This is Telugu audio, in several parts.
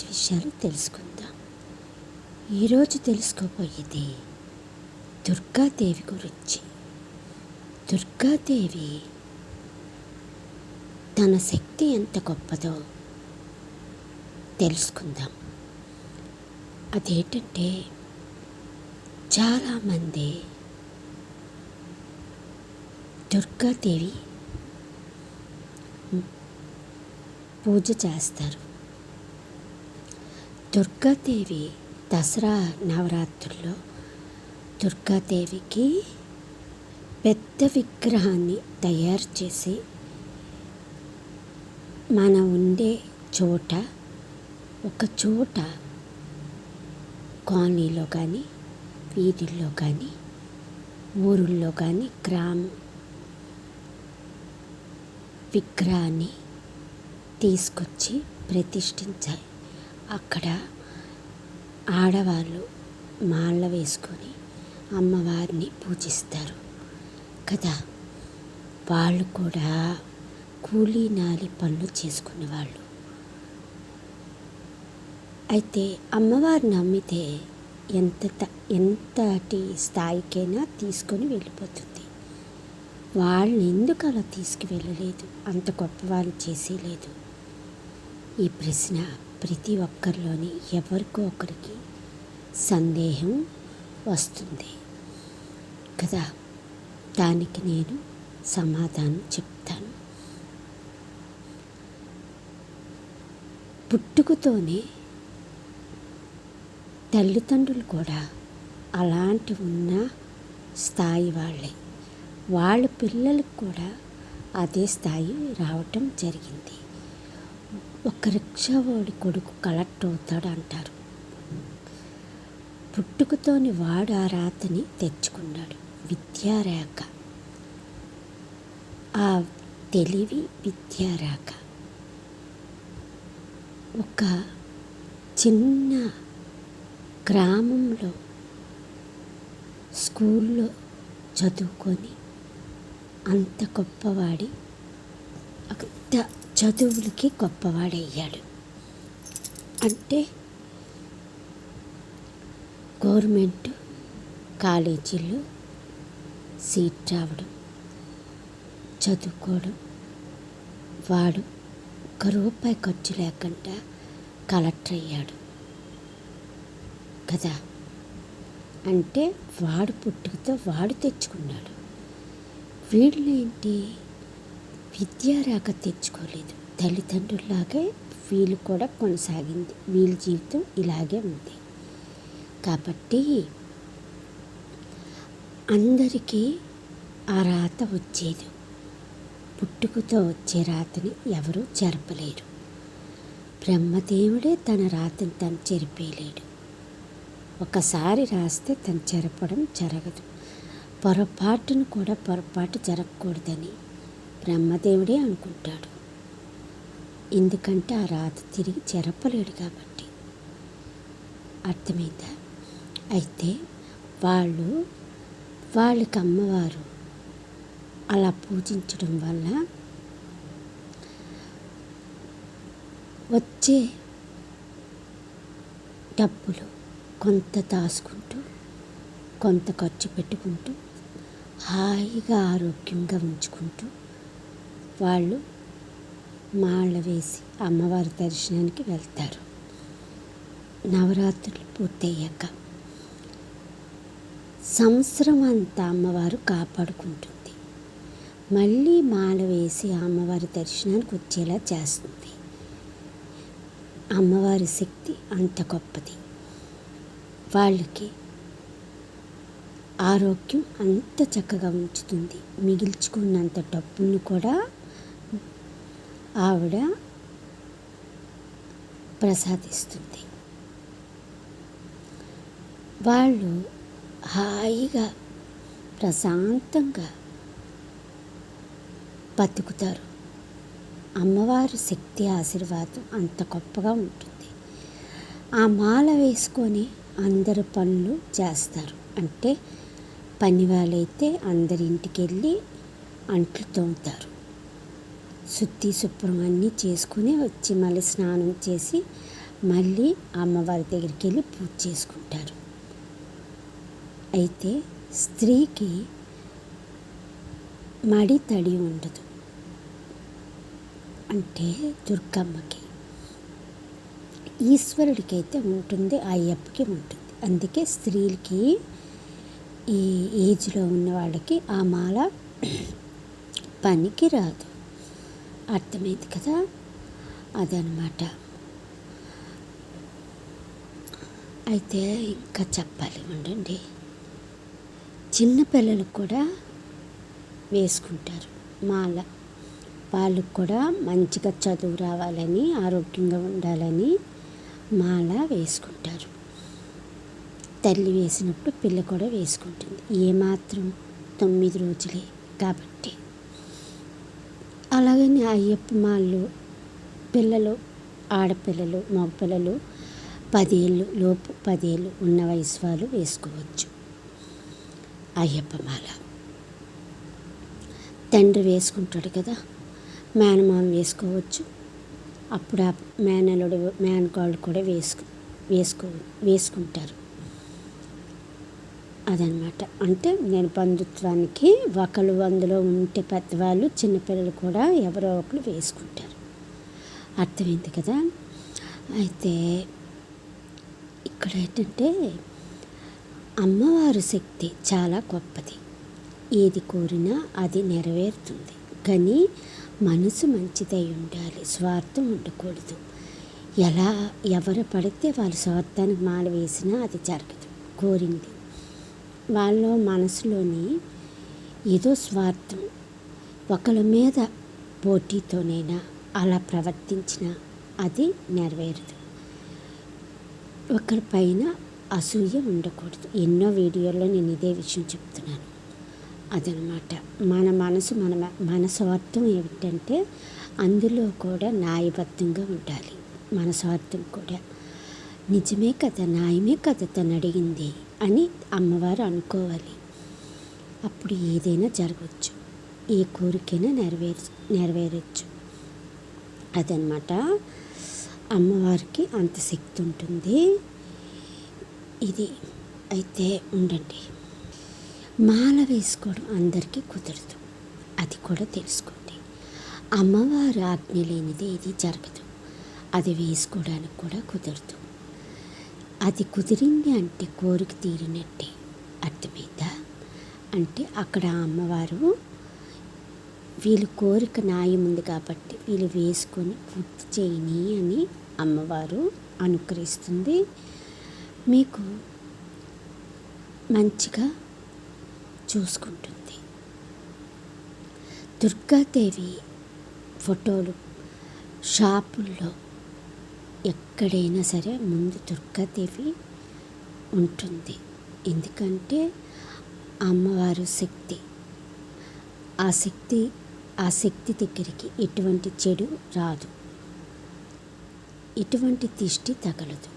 మంచి విషయాలు తెలుసుకుందాం. ఈరోజు తెలుసుకోబోయేది దుర్గాదేవి గురించి. దుర్గాదేవి తన శక్తి ఎంత గొప్పదో తెలుసుకుందాం. అదేంటంటే చాలామంది దుర్గాదేవి పూజ చేస్తారు. దుర్గాదేవి దసరా నవరాత్రుల్లో దుర్గాదేవికి పెద్ద విగ్రహాన్ని తయారు చేసి మనం ఉండే చోట ఒక చోట కాలనీలో కానీ వీధుల్లో కానీ ఊరుల్లో కానీ గ్రామం విగ్రహాన్ని తీసుకొచ్చి ప్రతిష్ఠించాలి. అక్కడ ఆడవాళ్ళు మాల వేసుకొని అమ్మవారిని పూజిస్తారు. కదా? వాళ్ళు కూడా కూలీ నాలి పనులు చేసుకునేవాళ్ళు అయితే అమ్మవారిని నమ్మితే ఎంత ఎంతటి స్థాయికైనా తీసుకొని వెళ్ళిపోతుంది. వాళ్ళని ఎందుకు అలా తీసుకువెళ్ళలేదు? అంత గొప్ప వాళ్ళు చేసేయలేదు ఈ ప్రశ్న ప్రతి ఒక్కరిలోని ఎవరికో ఒకరికి సందేహం వస్తుంది. కదా? దానికి నేను సమాధానం చెప్తాను. పుట్టుకతోనే తల్లిదండ్రులు కూడా అలాంటి ఉన్న స్థాయి వాళ్ళే. వాళ్ళ పిల్లలకు కూడా అదే స్థాయి రావటం జరిగింది. ఒక రిక్షావాడి కొడుకు కలెక్టర్ అవుతాడు అంటారు పుట్టుకతోని వాడు ఆ రాతని తెచ్చుకున్నాడు. విద్యారేఖ. ఆ తెలివి విద్యారేఖ. ఒక చిన్న గ్రామంలో స్కూల్లో చదువుకొని అంత గొప్పవాడి అంత చదువులకి గొప్పవాడయ్యాడు. అంటే గవర్నమెంట్ కాలేజీలో సీట్ రావడం చదువుకోవడం వాడు ఒక రూపాయి ఖర్చు లేకుండా కలెక్టర్ అయ్యాడు. కదా? అంటే వాడు పుట్టుకతో వాడు తెచ్చుకున్నాడు. వీళ్ళు ఏంటి? విద్యారాక తెచ్చుకోలేదు. తల్లిదండ్రుల్లాగే వీళ్ళు కూడా కొనసాగింది. వీళ్ళ జీవితం ఇలాగే ఉంది. కాబట్టి అందరికీ ఆ రాత వచ్చేది. పుట్టుకతో వచ్చే రాతని ఎవరూ జరపలేరు. బ్రహ్మదేవుడే తన రాతని తను చెరిపేయలేడు. ఒకసారి రాస్తే తను చెరపడం జరగదు. పొరపాటును కూడా పొరపాటు జరగకూడదని బ్రహ్మదేవుడే అనుకుంటాడు. ఎందుకంటే ఆ రాత తిరిగి చెరపలేడు కాబట్టి. అర్థమైందా? అయితే వాళ్ళు వాళ్ళకి అమ్మవారు అలా పూజించడం వల్ల వచ్చే డబ్బులు కొంత దాచుకుంటూ కొంత ఖర్చు పెట్టుకుంటూ హాయిగా ఆరోగ్యంగా ఉంచుకుంటూ వాళ్ళు మాల వేసి అమ్మవారి దర్శనానికి వెళ్తారు. నవరాత్రులు పూర్తయ్యాక సంవత్సరం అంతా అమ్మవారు కాపాడుకుంటుంది. మళ్ళీ మాల వేసి అమ్మవారి దర్శనానికి వచ్చేలా చేస్తుంది. అమ్మవారి శక్తి అంత గొప్పది. వాళ్ళకి ఆరోగ్యం అంత చక్కగా ఉంచుతుంది. మిగిల్చుకున్నంత డబ్బును కూడా ఆవిడ ప్రసాదిస్తుంది. వాళ్ళు హాయిగా ప్రశాంతంగా బతుకుతారు. అమ్మవారి శక్తి ఆశీర్వాదం అంత గొప్పగా ఉంటుంది. ఆ మాల వేసుకొని అందరు పనులు చేస్తారు. అంటే పని వాళ్ళైతే అందరి ఇంటికి వెళ్ళి అంట్లు తోముతారు. శుద్ధి శుభ్రం అన్నీ చేసుకుని వచ్చి మళ్ళీ స్నానం చేసి మళ్ళీ అమ్మవారి దగ్గరికి వెళ్ళి పూజ చేసుకుంటారు. అయితే స్త్రీకి మడి తడి ఉండదు. అంటే దుర్గమ్మకి ఈశ్వరుడికి అయితే ఉంటుంది అయ్యప్పకి ఉంటుంది. అందుకే స్త్రీలకి ఈ ఏజ్లో ఉన్న వాళ్ళకి ఆ మాల పనికి రాదు. అర్థమైంది కదా? అదనమాట అయితే ఇంకా చెప్పాలి ఉండండి. చిన్నపిల్లలకు కూడా వేసుకుంటారు. మాల. వాళ్ళకు కూడా మంచిగా చదువు రావాలని ఆరోగ్యంగా ఉండాలని మాల వేసుకుంటారు. తల్లి వేసినప్పుడు పిల్ల కూడా వేసుకుంటుంది. ఏమాత్రం తొమ్మిది రోజులే కాబట్టి. అయ్యప్ప మాళ్ళు పిల్లలు ఆడపిల్లలు మగపిల్లలు పదేళ్ళు లోపు పదేళ్ళు ఉన్న వయసు వాళ్ళు వేసుకోవచ్చు. అయ్యప్ప మాల. తండ్రి వేసుకుంటాడు కదా మేనమామ వేసుకోవచ్చు. అప్పుడు ఆ మేనలుడు మేనకాళ్ళు కూడా వేసుకు వేసుకో వేసుకుంటారు. అదనమాట. అంటే నేను బంధుత్వానికి ఒకరు అందులో ఉంటే పెద్దవాళ్ళు చిన్నపిల్లలు కూడా ఎవరో ఒకరు వేసుకుంటారు. అర్థమైంది కదా? అయితే ఇక్కడ ఏంటంటే అమ్మవారి శక్తి చాలా గొప్పది. ఏది కోరినా అది నెరవేరుతుంది. కానీ మనసు మంచిదై ఉండాలి. స్వార్థం ఉండకూడదు. ఎలా ఎవరు పడితే వాళ్ళ స్వార్థానికి మాల వేసినా అది జరగదు. కోరింది. వాళ్ళ మనసులోని ఏదో స్వార్థం. ఒకరి మీద పోటీతోనైనా అలా ప్రవర్తించిన అది నెరవేరదు. ఒకరి పైన అసూయ ఉండకూడదు. ఎన్నో వీడియోల్లో నేను ఇదే విషయం చెప్తున్నాను. అదనమాట. మన మనసు మన మన స్వార్థం ఏమిటంటే అందులో కూడా న్యాయబద్ధంగా ఉండాలి. మన స్వార్థం కూడా. నిజమే కదా? న్యాయమే కదా? తను అడిగింది అని అమ్మవారు అనుకోవాలి. అప్పుడు ఏదైనా జరగవచ్చు ఏ కోరికైనా నెరవేర్ నెరవేరచ్చు. అదనమాట అమ్మవారికి అంత శక్తి ఉంటుంది. ఇది అయితే ఉండండి. మాల వేసుకోవడం అందరికీ కుదరదు. అది కూడా తెలుసుకోండి. అమ్మవారు ఆజ్ఞ లేనిది ఇది జరగదు. అది వేసుకోవడానికి కూడా కుదరదు. అది కుదిరింది అంటే కోరిక తీరినట్టే. అర్థమైందా? అంటే అక్కడ అమ్మవారు వీళ్ళు కోరిక న్యాయం ఉంది కాబట్టి వీళ్ళు వేసుకొని పూర్తి చేయని అని అమ్మవారు అనుకరిస్తుంది మీకు మంచిగా చూసుకుంటుంది. దుర్గాదేవి ఫోటోలు షాపుల్లో ఎక్కడైనా సరే ముందు దుర్గాదేవి ఉంటుంది. ఎందుకంటే అమ్మవారు శక్తి. ఆ శక్తి ఆ శక్తి దగ్గరికి ఎటువంటి చెడు రాదు. ఎటువంటి దిష్టి తగలదు.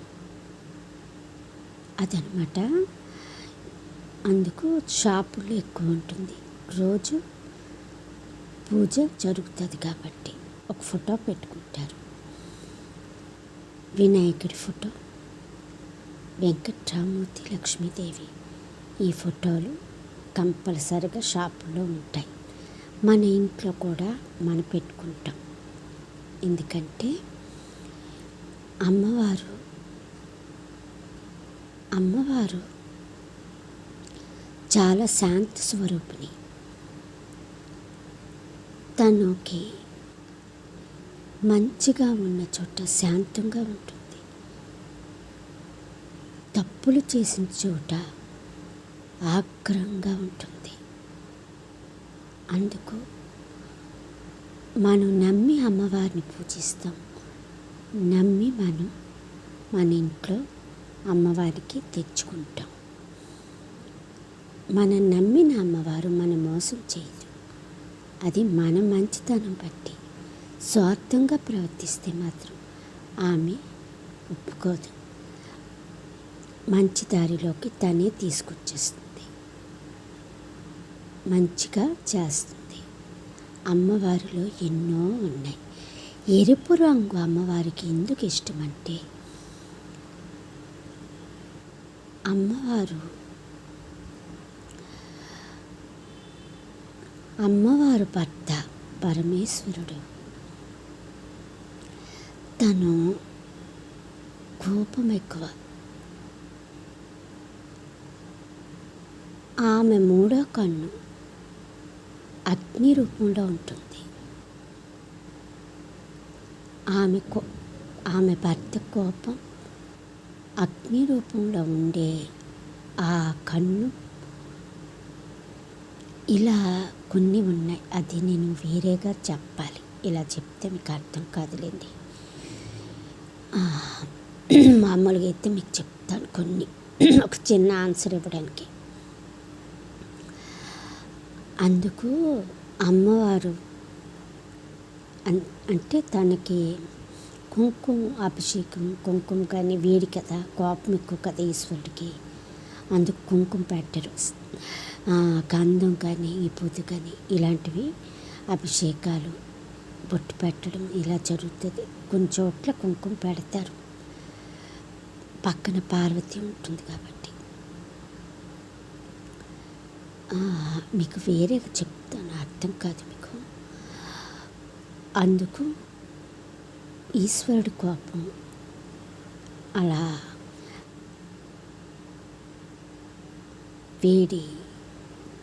అదనమాట. అందుకు షాపులు ఎక్కువ ఉంటుంది. రోజు పూజ జరుగుతుంది కాబట్టి ఒక ఫోటో పెట్టుకుంటారు. వినాయకుడి ఫోటో వెంకట్రామూర్తి లక్ష్మీదేవి. ఈ ఫోటోలు కంపల్సరిగా షాపులో ఉంటాయి. మన ఇంట్లో కూడా మనం పెట్టుకుంటాం. ఎందుకంటే అమ్మవారు అమ్మవారు చాలా శాంత స్వరూపిణి. తనకి మంచిగా ఉన్న చోట శాంతంగా ఉంటుంది. తప్పులు చేసిన చోట ఆగ్రహంగా ఉంటుంది. అందుకు మనం నమ్మి అమ్మవారిని పూజిస్తాం. నమ్మి మనం మన ఇంట్లో అమ్మవారికి తెచ్చుకుంటాం. మనం నమ్మిన అమ్మవారు మన మోసం చేయదు. అది మన మంచితనం బట్టి. స్వార్థంగా ప్రవర్తిస్తే మాత్రం ఆమె ఒప్పుకోదు. మంచి దారిలోకి తనే తీసుకొచ్చేస్తుంది. మంచిగా చేస్తుంది. అమ్మవారిలో ఎన్నో ఉన్నాయి. ఎరుపు రంగు అమ్మవారికి ఎందుకు ఇష్టమంటే అమ్మవారు అమ్మవారు భర్త పరమేశ్వరుడు. తను కోపం ఎక్కువ. ఆమె మూడో కన్ను అగ్ని రూపంలో ఉంటుంది. ఆమె కో ఆమె భర్త కోపం అగ్ని రూపంలో ఉండే ఆ కన్ను ఇలా కొన్ని ఉన్నాయి. అది నేను వేరేగా చెప్పాలి. ఇలా చెప్తే మీకు అర్థం కాదులేండి. మామూలుగా అయితే మీకు చెప్తాను కొన్ని. ఒక చిన్న ఆన్సర్ ఇవ్వడానికి. అందుకు అమ్మవారు అన్- అంటే తనకి కుంకుమ అభిషేకం కుంకుమ కానీ వేడి కదా కోపం ఎక్కువ కదా ఈశ్వరుడికి. అందుకు కుంకుమ పెట్టరు. ఆ, గంధం కానీ విభూతి కానీ ఇలాంటివి అభిషేకాలు బొట్టు పెట్టడం ఇలా జరుగుతుంది. కొన్ని చోట్ల కుంకుమ పెడతారు. పక్కన పార్వతి ఉంటుంది కాబట్టి. మీకు వేరేగా చెప్తాను. అర్థం కాదు మీకు. అందుకు ఈశ్వరుడి కోపం. అలా వేడి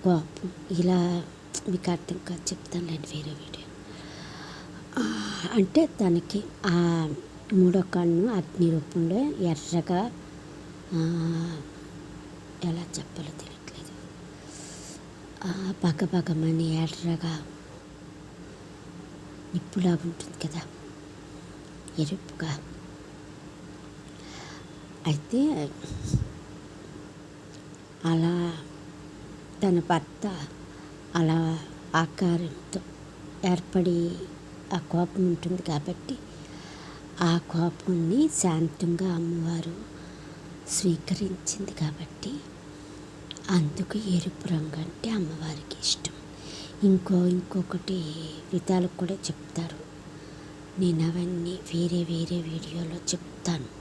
కోపం. ఇలా మీకు అర్థం కాదు. చెప్తాను నేను వేరే వీడియో అంటే తనకి ఆ మూడో కన్ను అగ్ని రూపంలో ఎర్రగా ఎలా చెప్పాలో తెలియట్లేదు. ఆ, ఎర్రగా నిప్పులాగా ఉంటుంది కదా ఎరుపుగా. అయితే అలా తన భర్త అలా ఆకారంతో ఏర్పడి ఆ కోపం ఉంటుంది కాబట్టి ఆ కోపాన్ని శాంతంగా అమ్మవారు స్వీకరించింది కాబట్టి అందుకు ఎరుపు రంగు అంటే అమ్మవారికి ఇష్టం. ఇంకో ఇంకొకటి విధాలకు కూడా చెప్తారు. నేను అవన్నీ వేరే వేరే వీడియోలో చెప్తాను.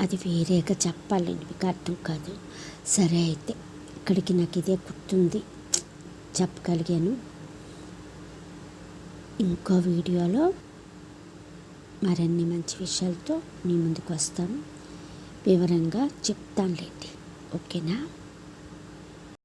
అది వేరేగా చెప్పాలండి మీకు అర్థం కాదు. సరే అయితే ఇక్కడికి నాకు ఇదే గుర్తుంది. చెప్పగలిగాను. ఇంకో వీడియోలో మరిన్ని మంచి విషయాలతో మీ ముందుకు వస్తాను. వివరంగా చెప్తానులేండి. ఓకేనా?